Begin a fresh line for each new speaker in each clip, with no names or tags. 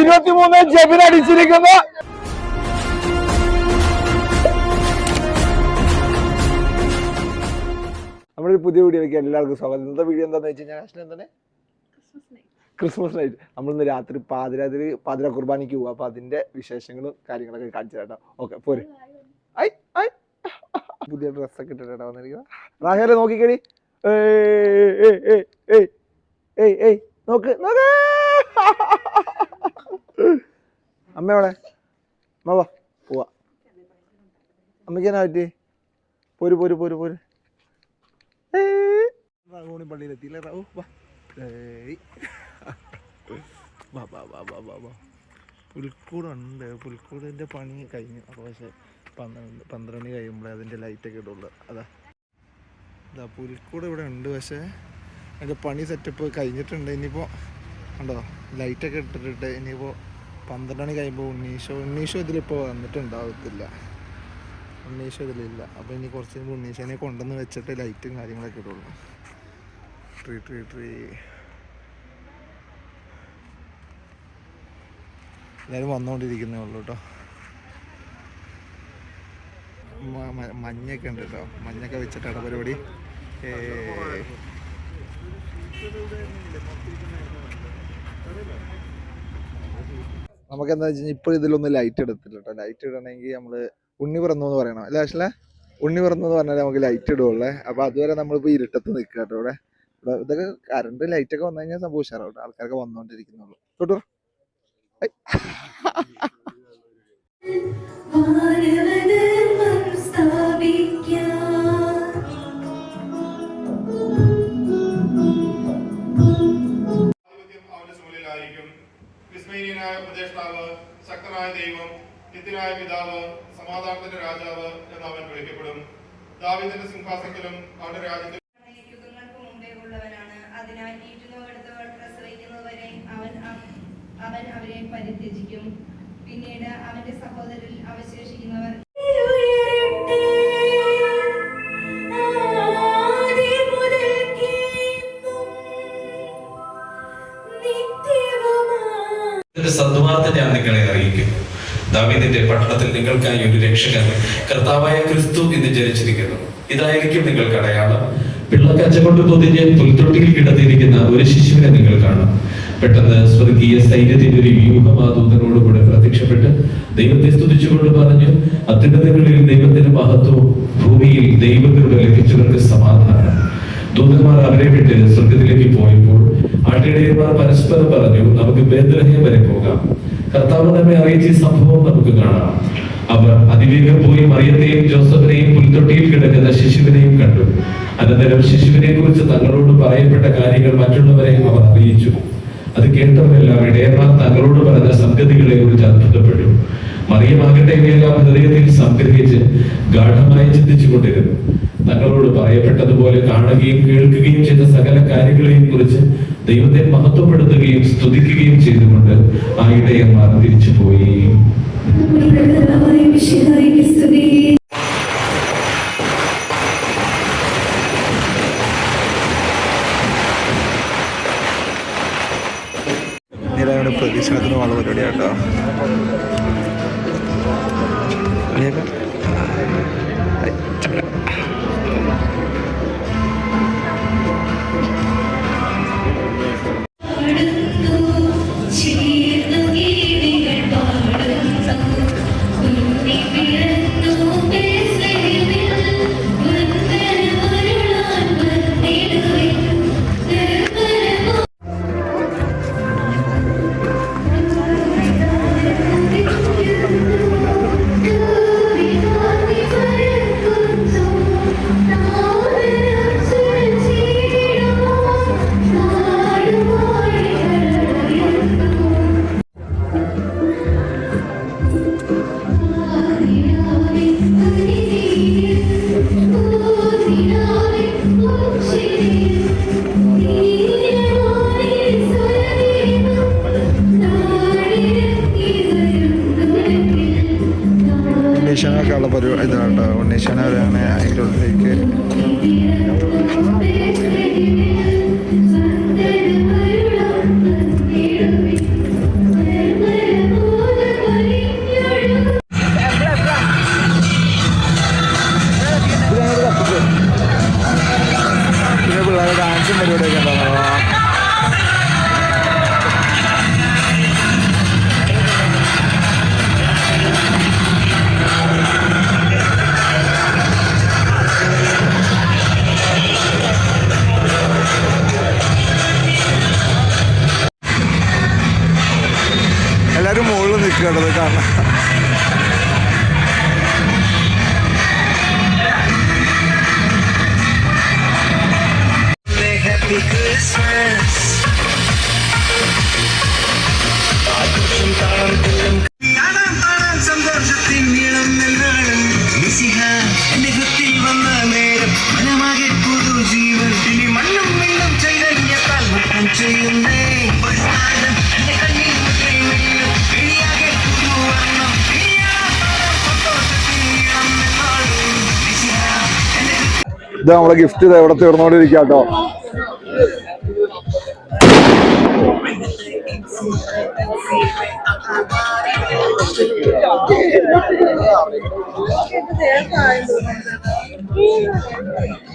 ഇരുപത്തിമൂന്ന് ജബിൻ അടിച്ചിരിക്കുന്നു. നമ്മുടെ പുതിയ വീഡിയോയിലേക്ക് എല്ലാവർക്കും സ്വാഗതം. ഇന്നത്തെ വീഡിയോ എന്താണെന്ന് വെച്ച് കഴിഞ്ഞാൽ എന്താണ്? Christmas night. നമ്മളിന്ന് രാത്രി പാതിരാത്രി പാതിര കുർബാനയ്ക്ക് പോവാം. അപ്പൊ അതിന്റെ വിശേഷങ്ങളും കാര്യങ്ങളൊക്കെ കാണിച്ചു തരാം ഓക്കെ പോരെ. ഐ ഐ. പുതിയ ഡ്രസ്സൊക്കെ ഇട്ടിട്ടാ വന്നിരിക്കുന്നത് റാഹേലെ നോക്കിക്കടി. ഏയ് ഏയ് ഏയ് ഏയ് ഏയ് നോക്ക് നോക്ക്. അമ്മ എവിടെ? അമ്മ വാ പോവാ. അമ്മയ്ക്ക് എന്നാ പറ്റി? പോര് പോര് പോര് പോര്. റാവൂണി പള്ളിയിലെത്തിയില്ലേ? റാവു വാ. വാ വാ വാ വാ പുൽക്കൂടുണ്ട്. പുൽക്കൂടിന്റെ പണി കഴിഞ്ഞു. അപ്പോൾ പക്ഷേ പന്ത്രണ്ട് പന്ത്രണ്ട് മണി കഴിയുമ്പോഴേ അതിന്റെ ലൈറ്റൊക്കെ ഇടുള്ളൂ. അതാ. ഇതാ പുൽക്കൂട് ഇവിടെ ഉണ്ട്. പക്ഷേ അതിന്റെ പണി സെറ്റപ്പ് കഴിഞ്ഞിട്ടുണ്ട്. ഇനിയിപ്പോൾ ഉണ്ടോ ലൈറ്റൊക്കെ ഇട്ടിട്ട് ഇനിയിപ്പോൾ പന്ത്രണ്ട് മണി കഴിയുമ്പോൾ ഉണ്ണീഷോ ഉണ്ണീഷോ ഇതിലിപ്പോൾ വന്നിട്ടുണ്ടാവത്തില്ല. ഉണ്ണീഷോ ഇതിലില്ല. അപ്പോൾ ഇനി കുറച്ച് കഴിയുമ്പോൾ ഉണ്ണീഷനെ കൊണ്ടുവന്ന് വെച്ചിട്ട് ലൈറ്റും കാര്യങ്ങളൊക്കെ ഇടുള്ളൂ. ട്രീ ട്രീ ട്രീ എല്ലാവരും വന്നുകൊണ്ടിരിക്കുന്നേ ഉള്ളൂ കേട്ടോ മഞ്ഞൊക്കെ ഉണ്ട് കേട്ടോ മഞ്ഞൊക്കെ വെച്ചിട്ടാണ് പരിപാടി. നമുക്ക് എന്താ വെച്ചാൽ ഇപ്പോൾ ഇതിലൊന്നും ലൈറ്റ് എടുത്തില്ല കേട്ടോ ലൈറ്റ് ഇടണമെങ്കിൽ നമ്മൾ ഉണ്ണി പിറന്നു എന്ന് പറയണം. അല്ലേ ആശ്ലെ? ഉണ്ണി പിറന്നു എന്ന് പറഞ്ഞാൽ നമുക്ക് ലൈറ്റ് ഇടുള്ളേ. അപ്പോൾ അതുവരെ നമ്മളിപ്പോൾ ഇരുട്ടത്ത് നിൽക്കുക കേട്ടോ ഇവിടെ. ഇതൊക്കെ കറണ്ട് ലൈറ്റൊക്കെ വന്നു കഴിഞ്ഞാൽ സംഭവം ഉഷാറാവും ആൾക്കാരൊക്കെ വന്നുകൊണ്ടിരിക്കുന്നുള്ളൂ കേട്ടോ
വിസ്മയനായ ഉപദേഷ്ടാവ് ശക്തനായ ദൈവം നിത്യനായ പിതാവ് സമാധാനത്തിന്റെ രാജാവ് എന്ന് അവൻ വിളിക്കപ്പെടും. ദാവിദിന്റെ സിംഹാസനത്തിലും അവന്റെ രാജ്യത്തിലും
അവൻ അവൻ അവരെ പരിത്യജിക്കും. പിന്നീട് അവന്റെ സഹോദരിൽ അവശേഷിക്കുന്നവർ
ദാവീദിന്റെ പട്ടണത്തിൽ നിങ്ങൾക്കായി ഒരു രക്ഷകൻ കർത്താവായ ക്രിസ്തു ഇന്ന് ജനിച്ചിരിക്കുന്നു. ഇതായിരിക്കും നിങ്ങൾക്ക് അടയാളം വെള്ളക്കച്ച കൊണ്ട് പൊതിഞ്ഞ് പുൽത്തൊട്ടിയിൽ കിടന്നിരിക്കുന്ന ഒരു ശിശുവിനെ നിങ്ങൾ കാണും. പെട്ടെന്ന് സ്വർഗീയ സൈന്യത്തിന്റെ ഒരു വ്യൂഹം ആ പ്രത്യക്ഷപ്പെട്ട് ദൈവത്തെ സ്തുതിച്ചുകൊണ്ട് പറഞ്ഞു അത്യുന്നതങ്ങളിൽ ദൈവത്തിന്റെ മഹത്വവും ഭൂമിയിൽ ദൈവത്തിലൂടെ ലഭിച്ചവർക്ക് സമാധാനം. ദൂതന്മാർ അവരെ വിട്ട് സ്വർഗത്തിലേക്ക് പോയപ്പോൾ ആട്ടിടയന്മാർ പരസ്പരം പറഞ്ഞു നമുക്ക് ബേദ്രഹയം വരെ പോകാം. കർത്താവ് നമ്മെ അറിയിച്ച സംഭവം നമുക്ക് കാണാം. അവർ അതിവേഗം പോയി മറിയത്തെയും ജോസഫിനെയും പുൽത്തൊട്ടിയിൽ കിടക്കുന്ന ശിശുവിനെയും കണ്ടു. അനന്തരം ശിശുവിനെ കുറിച്ച് തങ്ങളോട് പറയപ്പെട്ട കാര്യങ്ങൾ മറ്റുള്ളവരെ അവർ അറിയിച്ചു. അത് കേട്ടവരെല്ലാം ഇടയന്മാർ തങ്ങളോട് പറഞ്ഞ സംഗതികളെ കുറിച്ച് അത്ഭുതപ്പെട്ടു. മറിയമാകട്ടെ ഇവയെല്ലാം ഹൃദയത്തിൽ സംഗ്രഹിച്ച് ഗാഠമായി ചിന്തിച്ചുകൊണ്ടിരുന്നു. തങ്ങളോട് പറയപ്പെട്ടതുപോലെ കാണുകയും കേൾക്കുകയും ചെയ്ത സകല കാര്യങ്ങളെയും കുറിച്ച് ദൈവത്തെ മഹത്വപ്പെടുത്തുകയും സ്തുതിക്കുകയും ചെയ്തുകൊണ്ട് ആ ഇടയന്മാർ തിരിച്ചുപോയി.
പോയി പ്രദക്ഷിണത്തിന് വളരെ പരിപാടിയാട്ടോ
Never.
ഇത് നമ്മളെ ഗിഫ്റ്റ് ഇതാ ഇവിടെ തീർന്നോണ്ടിരിക്കുക കേട്ടോ.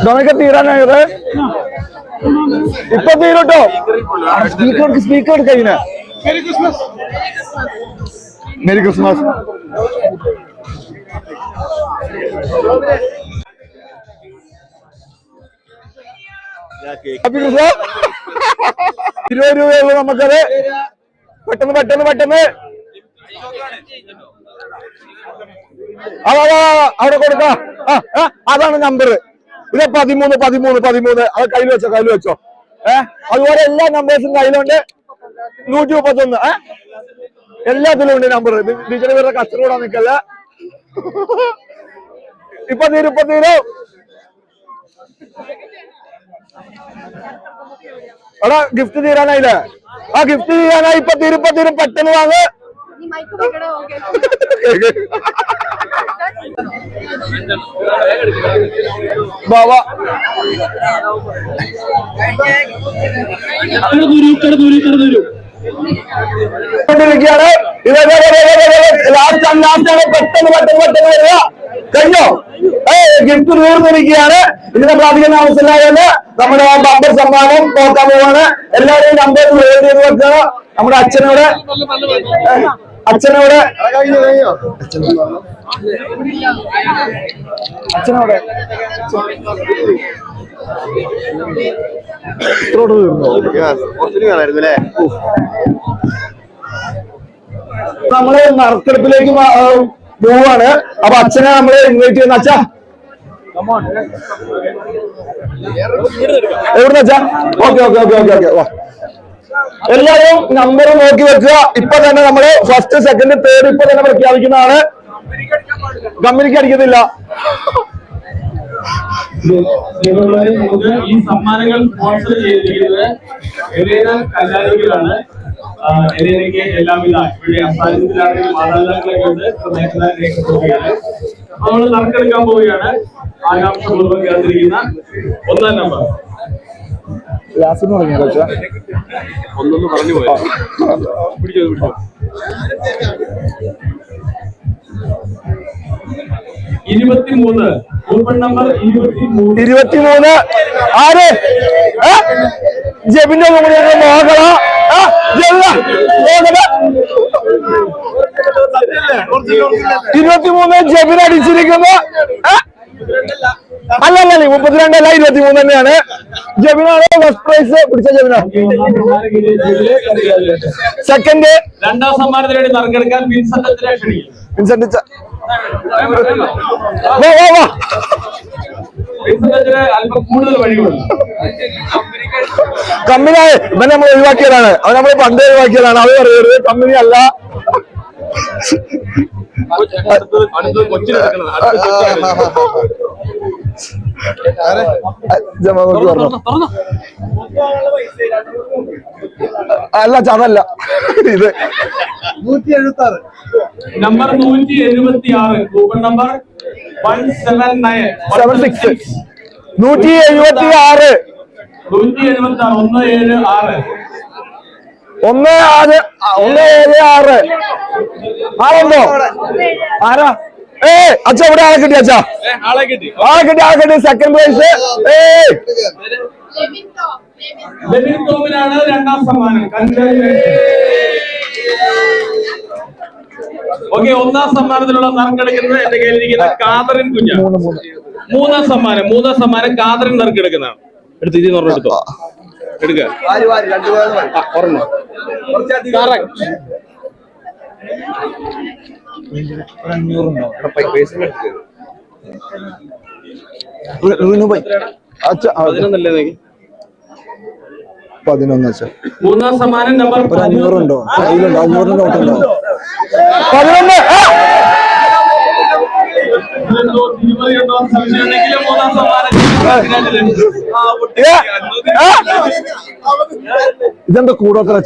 ഇതൊക്കെ തീരാനായത് ഇപ്പൊ തീരട്ടോ? സ്പീക്കർ സ്പീക്കർ കഴിഞ്ഞ മെരി ക്രിസ്മസ് ഇരുപത് രൂപയുള്ളൂ നമുക്കത്. പെട്ടെന്ന് പെട്ടെന്ന് പെട്ടെന്ന്. അവിടെ കൊടുക്കാം. അതാണ് നമ്പർ ഇത് പതിമൂന്ന് പതിമൂന്ന് പതിമൂന്ന്. അത് കയ്യിൽ വെച്ചോ കയ്യിൽ വെച്ചോ. ഏ? അതുപോലെ എല്ലാ നമ്പേഴ്സും കയ്യിലുണ്ട്. നൂറ്റി മുപ്പത്തൊന്ന്. ഏ? എല്ലാത്തിലും ഉണ്ട് നമ്പർ ടീച്ചർ ഇവരുടെ കച്ചറ നിക്കല്ല ഇപ്പൊ തീരും ഇപ്പൊ തീരും. എടാ ഗിഫ്റ്റ് തീരാനായില്ലേ? ആ ഗിഫ്റ്റ് തീരാനായി ഇപ്പൊ തീരും ഇപ്പൊ തീരും. പെട്ടെന്ന് വാങ്ങ്. ബാബാ കൊണ്ടിരിക്കുകയാണ് ലാസ്റ്റ് ലാസ്റ്റ് ആണ്. പെട്ടെന്ന് പെട്ടെന്ന് പെട്ടെന്ന് വരിക. കഴിഞ്ഞോ? ഗിഫ്റ്റ് തീർന്നിരിക്കുകയാണ് ഇതിന്റെ അധികം താമസമില്ലാതെ നമ്മുടെ ബമ്പർ സമ്മാനം നോക്കാൻ പോവാണ് എല്ലാവരെയും നമ്പർ ചെയ്ത് വെക്കുക നമ്മുടെ അച്ഛനോട്. അച്ഛനോട്. അച്ഛനോട്. നമ്മൾ നറുക്കെടുപ്പിലേക്ക് മാ- ആണ് പോവാണ്. അപ്പൊ അച്ഛനെ നമ്മളെ ഇൻവൈറ്റ് ചെയ്യുന്ന അച്ഛാ. എവിടുന്ന അച്ഛാ? Okay okay okay okay okay വാ. എല്ലാവരും നമ്പർ നോക്കി വെക്കുക. ഇപ്പൊ തന്നെ നമ്മൾ ഫസ്റ്റ് സെക്കൻഡ് തേർഡ് ഇപ്പൊ തന്നെ പ്രഖ്യാപിക്കുന്നതാണ്. കമ്പനിക്ക് അടിക്കുന്നില്ല
ഈ സമ്മാനങ്ങൾ സ്പോൺസർ ചെയ്തിരിക്കുന്നത് എലേന എലേനയ്ക്ക് എല്ലാവിധ ഇവിടെ അസാന്നിധ്യത്തിലാണെങ്കിൽ മാതാപിതാക്കളൊക്കെ ഉണ്ട്. പ്രദേശങ്ങളെ രേഖപ്പെടുത്തുകയാണ് അപ്പൊ നമ്മൾ നറുക്കെടുക്കാൻ പോവുകയാണ്. ആകാംക്ഷപൂർവം കേട്ടിരിക്കുന്ന ഒന്നാം നമ്പർ. ഒന്നൊന്ന് പറഞ്ഞു പോയി? പിടിച്ചോ പിടിച്ചോ. ഇരുപത്തിമൂന്ന്. കൂപ്പൺ നമ്പർ ഇരുപത്തിമൂന്ന്.
ഇരുപത്തിമൂന്ന്. ആര്? ജബിന്റെ കൂടെ ഇരുപത്തിമൂന്ന് ജബിൻ അടിച്ചിരിക്കുന്നു? അല്ല അല്ല അല്ല, മുപ്പത്തിരണ്ടല്ല ഇരുപത്തിമൂന്ന് തന്നെയാണ്. ജബിനാണ് ഫസ്റ്റ് പ്രൈസ് പിടിച്ച ജബിന? സെക്കൻഡ്
രണ്ടാം സമ്മാനത്തിന് വേണ്ടി നറുക്കെടുക്കാൻ
വിൻസെന്റ് ച- വാ വാ വാ.
അല്പം കൂടുതൽ വഴികളുണ്ട്
കമ്പനി ഇവൻ നമ്മൾ ഒഴിവാക്കിയതാണ്. അവ നമ്മൾ പണ്ട് ഒഴിവാക്കിയതാണ്. അത് പറയരുത്. കമ്പനി അല്ല. പറഞ്ഞു അല്ല ചതല്ല. ഇത്
നമ്പർ നൂറ്റി എഴുപത്തി ആറ് coupon number one seven nine
seven six നൂറ്റി എഴുപത്തി ആറ്
നൂറ്റി എഴുപത്തി ആറ് ഒന്ന് ഏഴ് ആറ്.
ഒന്ന് ആറ് ഒന്ന് ഏഴ് ആറ്. ആറുണ്ടോ ആരാ? ഏ അച്ഛ ഇവിടെ ആളെ കിട്ടി അച്ഛാ.
ആളെ കിട്ടി
ആളെ കിട്ടി. സെക്കൻഡ് പ്രൈസ് ഏ
ടോമിനാണ് രണ്ടാം സമ്മാനം ഓക്കെ ഒന്നാം സമ്മാനത്തിലുള്ള നറുക്കെടുക്കുന്നത് എന്റെ കയ്യിലിരിക്കുന്ന കാതറിൻ കുഞ്ഞ മൂന്നാം സമ്മാനം മൂന്നാം സമ്മാനം കാതറിൻ നറുക്കെടുക്കുന്നതാണ് എടുത്ത് ഇതിൽ നിന്ന് എടുത്തോ. എടുക്ക. ആ, ഒരെണ്ണം. നോക്കി
പതിനൊന്ന്
മൂന്നാം സമ്മാനം നമ്പർ
ഒരു അഞ്ഞൂറുണ്ടോ കയ്യിലുണ്ടോ? അഞ്ഞൂറിന്റെ നോട്ടുണ്ടോ പതിനൊന്ന്. ഇതെന്താ കൂടോത്ര.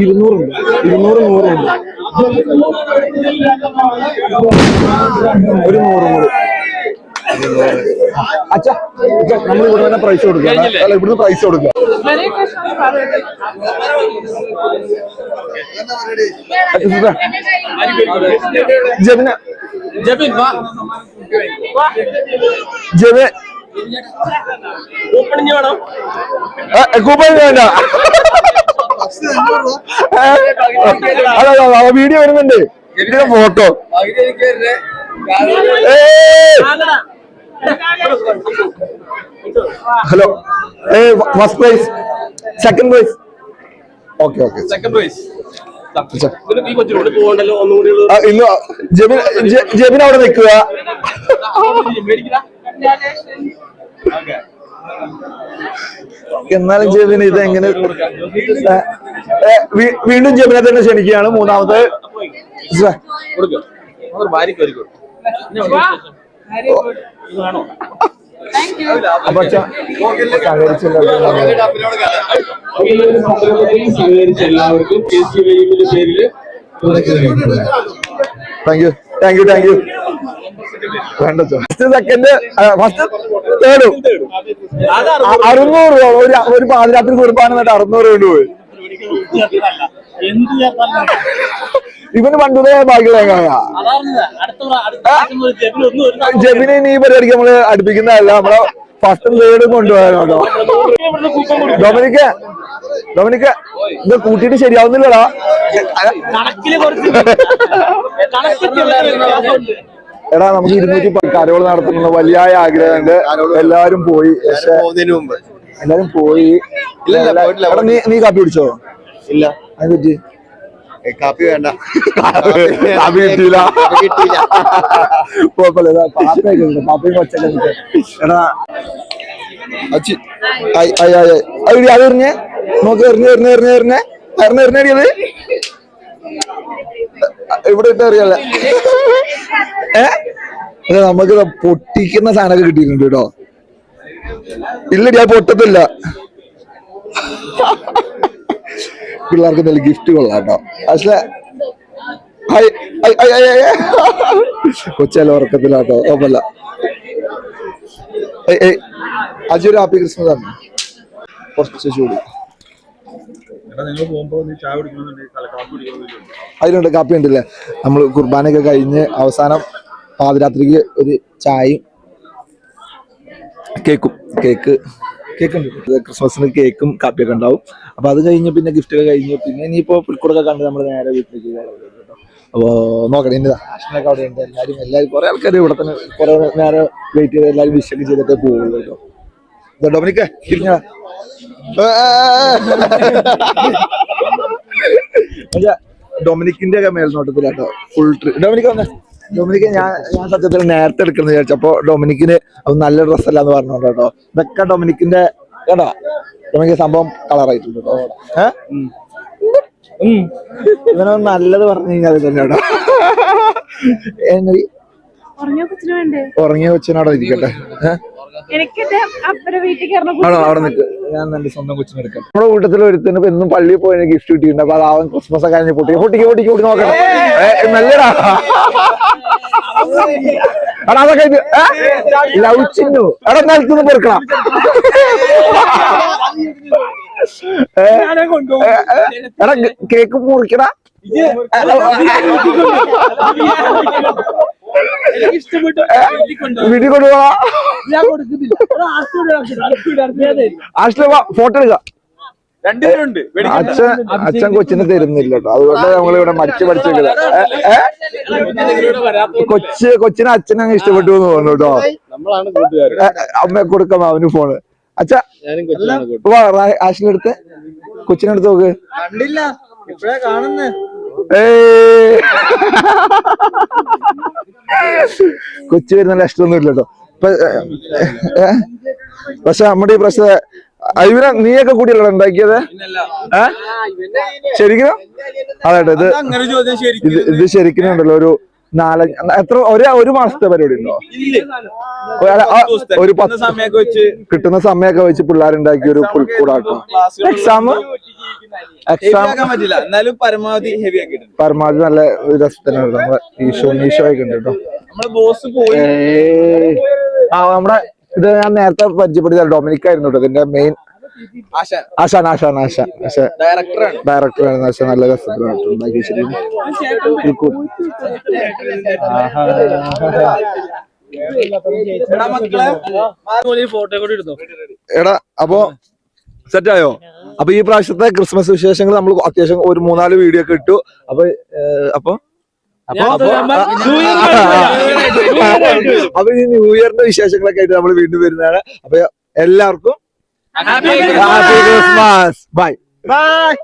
ഇരുന്നൂറുണ്ട്. ഇരുന്നൂറ് നൂറുണ്ട് ഒരു നൂറ് നൂറ്. അച്ഛ നമ്മൾ ഇവിടെ തന്നെ പ്രൈസ് കൊടുക്കുക. അല്ല ഇവിടുന്ന് പ്രൈസ് കൊടുക്കുക.
ജബിൻ വാ.
കൂപ്പൺ വേണ്ട. വീഡിയോ വരുന്നുണ്ട്. ഇതിന്റെ ഫോട്ടോ ഹലോ ഏ first prize second prize okay okay
second prize.
ഇല്ല ജെബിൻ ജെബിൻ അവിടെ നിൽക്കുക. എന്നാലും ജെബിൻ ഇത് എങ്ങനെ വീണ്ടും ജെബിനെ തന്നെ ക്ഷണിക്കുകയാണ് മൂന്നാമത്തെ
വേണോ?
അപ്പൊ
സഹകരിച്ച എല്ലാവർക്കും
thank you thank you thank you വേണ്ട ഫസ്റ്റ് സെക്കൻഡ് ഫസ്റ്റ് തേർഡും അറുന്നൂറ് രൂപ. ഒരു ഒരു പാതിരാത്രി കുർബാന എന്നിട്ട് അറുന്നൂറ് കൊണ്ട് പോയി. ഇവന് പണ്ടുതേ ബാക്കിയുള്ള ജബിനെ നീ പരിപാടിക്ക് നമ്മൾ അടുപ്പിക്കുന്നതല്ല നമ്മളെ ഫസ്റ്റ് ലേഡ് കൊണ്ടുപോയാലോ? ഡൊമിനിക്ക് ഡൊമിനിക്ക് ഇത് കൂട്ടിയിട്ട് ശരിയാവുന്നില്ലടാ. എടാ നമുക്ക് ഇരുന്നൂറ്റി കരോൾ നടത്തണമെന്ന് വലിയ ആഗ്രഹമുണ്ട്. എല്ലാരും പോയി. എല്ലാരും പോയി. നീ കാപ്പി കുടിച്ചോ?
ഇല്ല.
അതിനെ പറ്റി
കാപ്പി വേണ്ട.
കാപ്പി കിട്ടിയില്ല കുഴപ്പമില്ല. പാപ്പയൊക്കെ ഉണ്ട്. പാപ്പയും കൊച്ചൊക്കെ ഉണ്ട്. എടാ. അച്ചി ആയി. അത് എറിഞ്ഞേ. നോക്ക് എറിഞ്ഞ് എറിഞ്ഞ് എറിഞ്ഞ് എറിഞ്ഞേ. എറിഞ്ഞ് എറിഞ്ഞടിയത് ഇവിടെ ഇട്ട് അറിയാല ഏ? നമുക്ക് പൊട്ടിക്കുന്ന സാധനമൊക്കെ കിട്ടിയിട്ടുണ്ട് കേട്ടോ. ഇല്ലടി അത് പൊട്ടത്തില്ല. പിള്ളേർക്ക് എന്തെങ്കിലും ഗിഫ്റ്റ് കൊള്ളാം കേട്ടോ ഐ കൊച്ചല്ല ഉറക്കത്തിലാട്ടോ ഓപ്പല്ല അജി ഒരു ഹാപ്പി ക്രിസ്മസ് ആണ്. കുറച്ച് ചൂട്. അതിലുണ്ട് കാപ്പി ഉണ്ടല്ലേ? നമ്മൾ കുർബാനയൊക്കെ കഴിഞ്ഞ് അവസാനം പാതിരാത്രിക്ക് ഒരു ചായയും കേക്കും കേക്ക്. കേക്ക് ഉണ്ട് ക്രിസ്മസിന് കേക്കും കാപ്പിയൊക്കെ ഉണ്ടാവും. അപ്പൊ അത് കഴിഞ്ഞ് പിന്നെ ഗിഫ്റ്റ് ഒക്കെ കഴിഞ്ഞ് പിന്നെ ഇനിയിപ്പോ പുൽക്കൂടൊക്കെ കണ്ട് നമ്മൾ നേരെ വീട്ടിലേക്ക് അപ്പോ നോക്കണം ഇനി ആഷനൊക്കെ അവിടെ ഉണ്ട്. എല്ലാരും എല്ലാരും കുറെ ആൾക്കാർ ഇവിടെ തന്നെ കുറെ നേരെ വെയിറ്റ് ചെയ്ത് എല്ലാരും വിഷ് ഒക്കെ ചെയ്തിട്ടേ പോകുള്ളൂ കേട്ടോ. ഇതാ ഡൊമിനിക്കിന്റെ ഒക്കെ മേൽനോട്ടത്തിലാട്ടോ ഫുൾ ട്രിപ്പ് ഡൊമിനിക്ക് വന്നേ. ഡൊമിനിക്ക് ഞാൻ ഞാൻ സത്യത്തിൽ നേരത്തെ എടുക്കുന്നത് വിചാരിച്ചപ്പോ ഡൊമിനിക്കിന് അത് നല്ല ഡ്രസ് അല്ല എന്ന് പറഞ്ഞോണ്ട് കേട്ടോ. ഇതൊക്കെ ഡൊമിനിക്കിന്റെ കേട്ടോ? ഡൊമിനിക്ക് സംഭവം കളറായിട്ടുണ്ട് കേട്ടോ. ഇവനൊന്ന് നല്ലത് പറഞ്ഞു കഴിഞ്ഞാൽ തന്നെ കേട്ടോ.
ഉറങ്ങിയ
കൊച്ചിനോടോ ഇരിക്കട്ടെ. ഏഹ്
എനിക്ക് വീട്ടിൽ
അവിടെ നിൽക്ക് ഞാൻ എന്റെ സ്വന്തം കൊച്ചിനെ എടുക്കാം നമ്മുടെ കൂട്ടത്തിൽ ഒരുത്തിന് ഇപ്പൊ എന്നും പള്ളിയിൽ പോയി ഗിഫ്റ്റ് കിട്ടിയിട്ടുണ്ട് അപ്പൊ അത് അവൻ ക്രിസ്മസ് ഒക്കെ കഴിഞ്ഞ് പൊട്ടിക്ക് പൊട്ടിക്ക് പൊട്ടിക്ക് പൊട്ടി നോക്കണം നല്ലടാ എടാ അതൊക്കെ ഇത് ലവ് ചിന്നു എടാ നിലത്തുനിന്ന് പൊറുക്കണം എടാ കേക്ക് മുറിക്കടാ വീട്ടിൽ ഫോട്ടോ എടുക്കാം.
രണ്ടുപേരുണ്ട്.
അച്ഛൻ അച്ഛൻ കൊച്ചിനെ തരുന്നില്ല കേട്ടോ. അതുകൊണ്ട് നമ്മൾ ഇവിടെ മടിച്ച് ഏ? കൊച്ച് കൊച്ചിനെ അച്ഛനെ അങ്ങ് ഇഷ്ടപ്പെട്ടു എന്ന് തോന്നുന്നു കേട്ടോ. അമ്മയെ കൊടുക്കാം അവന് ഫോണ്. അച്ഛാ ആഷിനെടുത്ത് കൊച്ചിനെടുത്ത് നോക്ക്.
കണ്ടില്ല. ഇപ്പഴേ കാണുന്നേ.
കൊച്ചു വരുന്ന ഇഷ്ടമൊന്നും ഇല്ല കേട്ടോ ഇപ്പൊ ഏ, ഏ? പക്ഷെ നമ്മുടെ ഈ പ്രശ്നം അയ്യൂര നീയൊക്കെ കൂടിയല്ലോ ഉണ്ടാക്കിയത്? ശരിക്കും? അതെ ഇത് ഇത് ഇത് ശരിക്കും ഉണ്ടല്ലോ ഒരു നാലഞ്ച് എത്ര ഒരു ഒരു മാസത്തെ പരിപാടി ഉണ്ടോ? ഒരു- കിട്ടുന്ന സമയമൊക്കെ വെച്ച് പിള്ളേരുണ്ടാക്കി ഒരു പുൽക്കൂടാക്കും എക്സാം എക്സാം
എന്നാലും പരമാവധി
പരമാവധി നല്ല നമ്മളെ ഈശോ ഈശോ ഒക്കെ ഉണ്ട് കേട്ടോ.
നമ്മളെ ബോസ് പോയി.
ആ നമ്മുടെ ഇത് ഞാൻ നേരത്തെ പരിചയപ്പെടുത്തിയ ഡൊമിനിക് ആയിരുന്നു കേട്ടോ. ഇതിന്റെ മെയിൻ
ആശാൻ.
ആശാൻ ആശാൻ ആശാൻ.
ഡയറക്ടറാണ്.
ഡയറക്ടർ ആണ് പക്ഷെ നല്ല രസത്തിലാണ് ഉണ്ടാക്കി.
എടാ അപ്പോ ഫോട്ടോ കൂടി എടുത്തോ?
എടാ അപ്പൊ സെറ്റ് ആയോ അപ്പൊ ഈ പ്രാവശ്യത്തെ ക്രിസ്മസ് വിശേഷങ്ങൾ നമ്മൾ അത്യാവശ്യം ഒരു മൂന്നാൽ വീഡിയോ ഒക്കെ ഇട്ടു. അപ്പൊ ഏഹ്, അപ്പൊ? അപ്പൊ അപ്പൊ അപ്പൊ ഈ ന്യൂ ഇയറിന്റെ വിശേഷങ്ങളൊക്കെ ആയിട്ട് നമ്മൾ വീണ്ടും വരുന്നതാണ്. അപ്പൊ എല്ലാവർക്കും ഹാപ്പി ക്രിസ്മസ് ബൈ ബൈ